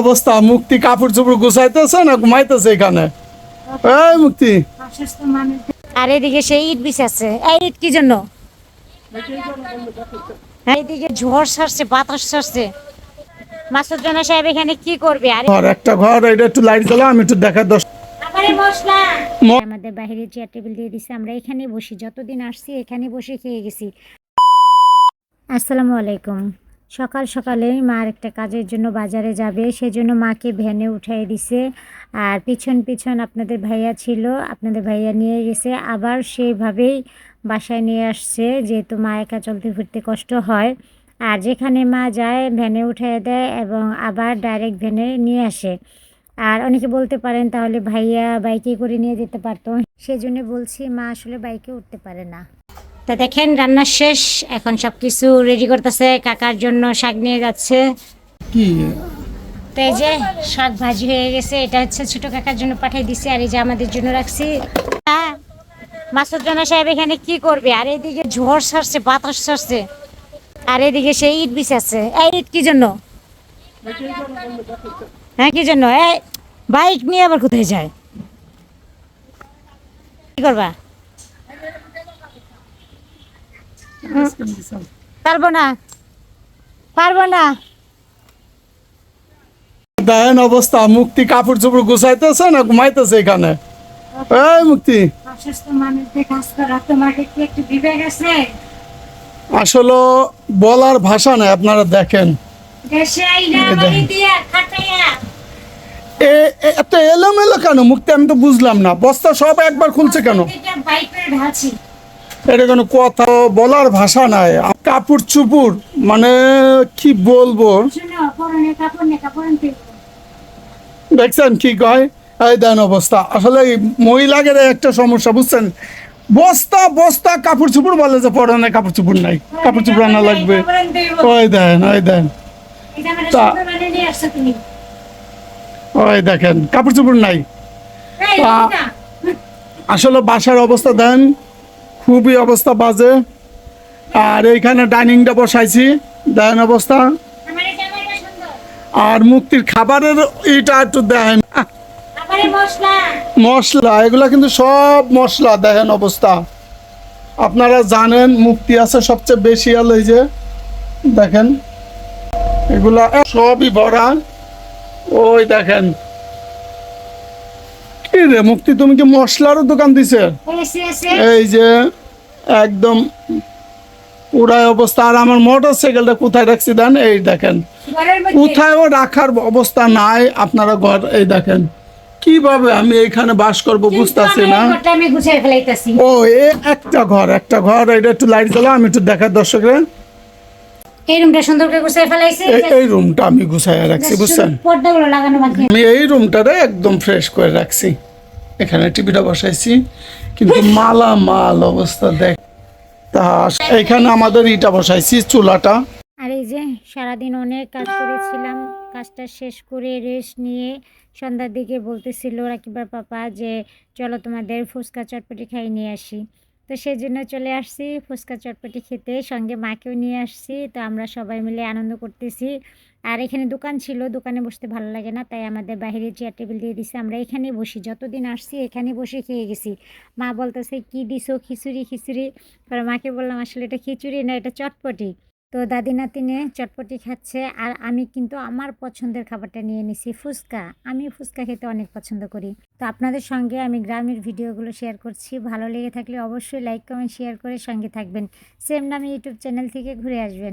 অবস্থা মুক্তি কাপড় চোপড় গুছাইতেছে না ঘুমাইতেছে এখানে? এই মুক্তি। আর এদিকে সেই ইট বিছাচ্ছে। এই ইট কি জন্য? হ্যাঁ, এইদিকে ঝড় ছাড়ছে বাতাস ছাড়ছে মাসুদ সাহেব এখানে কি করবে? আরে একটা ঘর এটা একটু লাইট জ্বালা আমি একটু দেখা দশ আমাদের বাইরে চেয়ার টেবিল দিয়ে দিছে আমরা এখানেই বসি। যতদিন আসছি এখানে বসে খেয়ে গেছি। আসসালামু আলাইকুম। সকাল সকালে মার একটা কাজের জন্য বাজারে যাবে। সেজন্য মাকে ভ্যানে উঠাই দিছে। আর পিছন পিছন আপনাদের ভাইয়া ছিল, আপনাদের ভাইয়া নিয়ে গেছে। আবার সেইভাবেই বাসায় নিয়ে আসছে, যেহেতু মা একা চলতে ফিরতে কষ্ট হয়। আর যেখানে মা যায়, ভ্যানে উঠাই দেয় এবং আবার ডাইরেক্ট ভ্যানে নিয়ে আসে। আর অনেকে বলতে পারেন, তাহলে ভাইয়া বাইকে করে নিয়ে যেতে পারতো। সেজন্য বলছি, মা আসলে বাইকে উঠতে পারে না। তা দেখেন রান্না শেষ। এখন সব কিছু রেডি করতেছে। কাকার জন্য শাক নিয়ে যাচ্ছে। কি? তো এই যে শাক ভাজি হয়ে গেছে। এটা হচ্ছে ছোট কাকার জন্য পাঠিয়ে দিছি আর এই যে আমাদের জন্য রাখছি। মাসুদ রানা সাহেব এখানে কি করবে? আর এদিকে ঝড় ছাড়ছে বাতাস ছাড়ছে। আর এদিকে সেই ইট বিছাচ্ছে। এই ইট কি জন্য? হ্যাঁ কি জন্য? এই বাইক নিয়ে আবার কোথায় যায়? কি করবা? পারব না। পারব না। দেখেন অবস্থা মুক্তি কাপড় চোপড় গুছাইতেছে না ঘুমাইতেছে এখানে? এই মুক্তি। আসলে বলার ভাষা নাই আপনারা দেখেন। এত এলোমেলো কেন? মুক্তি আমি তো বুঝলাম না। বস্তা সব একবার খুলছে কেন? এটা কোনো কথা বলার ভাষা নাই। কাপড় চুপুর মানে কি বলব? দেখছেন কি কয়? এই দেন অবস্থা। আসলে মহিলাদের একটা সমস্যা, বুঝছেন? বস্তা বস্তা কাপড় চুপুর বলে যে পরনে কাপড় চুপুর নাই। কাপড় চুপুর আনা লাগবে। ওই দেন ওই দেন। তা- ওই দেখেন, কাপড় চুপুর নাই। আসলে বাসার অবস্থা দেন। খুবই অবস্থা বাজে। আর এইখানে ডাইনিংটা বসাইছি। দেন অবস্থা। আর মুক্তির খাবারের এটা একটু দেন। মশলা। এগুলা কিন্তু সব মশলা দেখেন অবস্থা। আপনারা জানেন মুক্তি আছে সবচেয়ে বেশি আল এই যে দেখেন। এগুলা সবই ভরা। ওই দেখেন। রে মুক্তি তুমি কি মশলারও দোকান দিছে? এই যে একদম উড়ায় অবস্থা। আর আমার মোটর সাইকেলটা কোথায় রাখছি দেন? এই দেখেন। কোথায়ও রাখার অবস্থা নাই আপনারা ঘর এই দেখেন। কীভাবে আমি এখানে বাস করব বুঝতেছি না। ও এ একটা ঘর একটা ঘর এটা একটু লাইট জ্বালা আমি একটু দেখার দর্শকরা। এই রুমটা সুন্দর করে গুছিয়ে ফেলাইছি। এই- এই রুমটা আমি গুছাইয়া রাখছি বুঝছেন? পর্দাগুলো লাগানো বাকি আমি এই রুমটারে একদম ফ্রেশ করে রাখছি। এখানে টিভিটা বসাইছি কিন্তু মালা মাল অবস্থা দেখ। তা এখানে আমাদের ইটা বসাইছি চুলাটা। আর এই যে সারাদিন অনেক কাজ করেছিলাম কাজটা শেষ করে রেস্ট নিয়ে সন্ধ্যার দিকে বলতেছিল রাকিবার পাপা যে চলো তোমাদের ফুচকা চটপটি খাই নিয়ে আসি। তো সেই জন্য চলে আসছি, ফুচকা চটপটি খেতে, সঙ্গে মাকেও নিয়ে আসছি, তো আমরা সবাই মিলে আনন্দ করতেছি। আর এখানে দোকান ছিল, দোকানে বসতে ভালো লাগে না, তাই আমাদের বাইরে চেয়ার টেবিল দিয়ে দিছে, আমরা এখানে বসি, যতদিন আসছি এখানে বসে খেয়ে গেছি। মা বলতেছে, কি দিছো খিচুড়ি খিচুড়ি? পরে মাকে বললাম, আসলে এটা খিচুড়ি না, এটা চটপটি। তো দাদি নাতিনে চটপটি খাচ্ছে আর আমি কিন্তু আমার পছন্দের খাবারটা নিয়ে নিছি ফুচকা। আমি ফুচকা খেতে অনেক পছন্দ করি। তো আপনাদের সঙ্গে আমি গ্রামের ভিডিওগুলো শেয়ার করছি। ভালো লেগে থাকলে অবশ্যই লাইক কমেন্ট শেয়ার করে সঙ্গে থাকবেন। সেম নামে ইউটিউব চ্যানেল থেকে ঘুরে আসবেন।